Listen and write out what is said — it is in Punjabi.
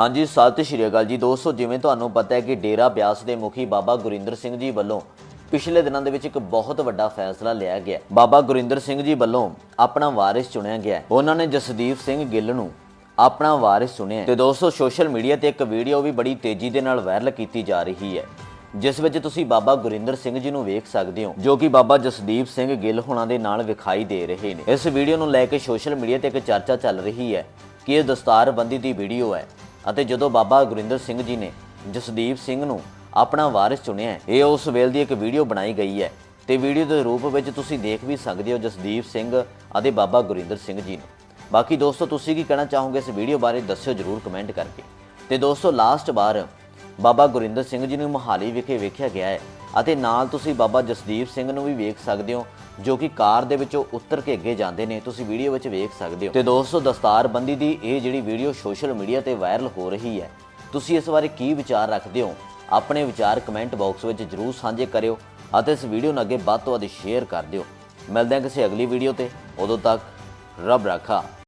ਹਾਂਜੀ, ਸਤਿ ਸ਼੍ਰੀ ਅਕਾਲ ਜੀ। ਦੋਸਤੋ, ਜਿਵੇਂ ਤੁਹਾਨੂੰ ਪਤਾ ਹੈ ਕਿ ਡੇਰਾ ਬਿਆਸ ਦੇ ਮੁਖੀ ਬਾਬਾ ਗੁਰਿੰਦਰ ਸਿੰਘ ਜੀ ਵੱਲੋਂ ਪਿਛਲੇ ਦਿਨਾਂ ਦੇ ਵਿੱਚ ਇੱਕ ਬਹੁਤ ਵੱਡਾ ਫੈਸਲਾ ਲਿਆ ਗਿਆ ਬਾਬਾ ਗੁਰਿੰਦਰ ਸਿੰਘ ਜੀ ਵੱਲੋਂ ਆਪਣਾ ਵਾਰਿਸ ਚੁਣਿਆ ਗਿਆ ਉਹਨਾਂ ਨੇ ਜਸਦੀਪ ਸਿੰਘ ਗਿੱਲ ਨੂੰ ਆਪਣਾ ਵਾਰਿਸ ਚੁਣਿਆ ਹੈ। ਤੇ ਦੋਸਤੋ, ਸੋਸ਼ਲ ਮੀਡੀਆ ਤੇ ਇੱਕ ਵੀਡੀਓ ਵੀ ਬੜੀ ਤੇਜ਼ੀ ਦੇ ਨਾਲ ਵਾਇਰਲ ਕੀਤੀ ਜਾ ਰਹੀ ਹੈ, ਜਿਸ ਵਿੱਚ ਤੁਸੀਂ ਬਾਬਾ ਗੁਰਿੰਦਰ ਸਿੰਘ ਜੀ ਨੂੰ ਵੇਖ ਸਕਦੇ ਹੋ, ਜੋ ਕਿ ਬਾਬਾ ਜਸਦੀਪ ਸਿੰਘ ਗਿੱਲ ਹੁਣਾਂ ਦੇ ਨਾਲ ਵਿਖਾਈ ਦੇ ਰਹੇ ਨੇ। ਇਸ ਵੀਡੀਓ ਨੂੰ ਲੈ ਕੇ ਸੋਸ਼ਲ ਮੀਡੀਆ ਤੇ ਇੱਕ ਚਰਚਾ ਚੱਲ ਰਹੀ ਹੈ ਕਿ ਇਹ ਦਸਤਾਰਬੰਦੀ ਦੀ ਵੀਡੀਓ ਹੈ। ਅਤੇ ਜਦੋਂ ਬਾਬਾ ਗੁਰਿੰਦਰ ਸਿੰਘ ਜੀ ਨੇ ਜਸਦੀਪ ਸਿੰਘ ਨੂੰ ਆਪਣਾ ਵਾਰਿਸ ਚੁਣਿਆ ਇਹ ਉਸ ਵੇਲੇ ਦੀ ਇੱਕ ਵੀਡੀਓ ਬਣਾਈ ਗਈ ਹੈ। ਤੇ ਵੀਡੀਓ ਦੇ ਰੂਪ ਵਿੱਚ ਤੁਸੀਂ ਦੇਖ ਵੀ ਸਕਦੇ ਹੋ ਜਸਦੀਪ ਸਿੰਘ ਅਤੇ ਬਾਬਾ ਗੁਰਿੰਦਰ ਸਿੰਘ ਜੀ ਨੂੰ। ਬਾਕੀ ਦੋਸਤੋ, ਤੁਸੀਂ ਕੀ ਕਹਿਣਾ ਚਾਹੋਗੇ ਇਸ ਵੀਡੀਓ ਬਾਰੇ ਦੱਸਿਓ ਜਰੂਰ ਕਮੈਂਟ ਕਰਕੇ। ਤੇ ਦੋਸਤੋ ਲਾਸਟ ਵਾਰ ਬਾਬਾ ਗੁਰਿੰਦਰ ਸਿੰਘ ਜੀ ਨੂੰ ਮੋਹਾਲੀ ਵਿਖੇ ਵੇਖਿਆ ਗਿਆ ਹੈ ਅਤੇ ਨਾਲ ਤੁਸੀਂ ਬਾਬਾ ਜਸਦੀਪ ਸਿੰਘ ਨੂੰ ਵੀ ਵੇਖ ਸਕਦੇ ਹੋ, ਜੋ ਕਿ ਕਾਰ ਦੇ ਵਿੱਚੋਂ ਉੱਤਰ ਕੇ ਅੱਗੇ ਜਾਂਦੇ ਨੇ। ਤੁਸੀਂ ਵੀਡੀਓ ਵਿੱਚ ਵੇਖ ਸਕਦੇ ਹੋ। ਤੇ ਦੋਸਤੋ, ਦਸਤਾਰਬੰਦੀ ਦੀ ਇਹ ਜਿਹੜੀ ਵੀਡੀਓ ਸੋਸ਼ਲ ਮੀਡੀਆ ਤੇ ਵਾਇਰਲ ਹੋ ਰਹੀ ਹੈ, ਤੁਸੀਂ ਇਸ ਬਾਰੇ ਕੀ ਵਿਚਾਰ ਰੱਖਦੇ ਹੋ? ਆਪਣੇ ਵਿਚਾਰ ਕਮੈਂਟ ਬਾਕਸ ਵਿੱਚ ਜਰੂਰ ਸਾਂਝੇ ਕਰਿਓ ਅਤੇ ਇਸ ਵੀਡੀਓ ਨੂੰ ਅੱਗੇ ਵੱਧ ਤੋਂ ਵੱਧ ਸ਼ੇਅਰ ਕਰ ਦਿਓ। ਮਿਲਦੇ ਹਾਂ ਕਿਸੇ ਅਗਲੀ ਵੀਡੀਓ ਤੇ। ਉਦੋਂ ਤੱਕ ਰੱਬ ਰਾਖਾ।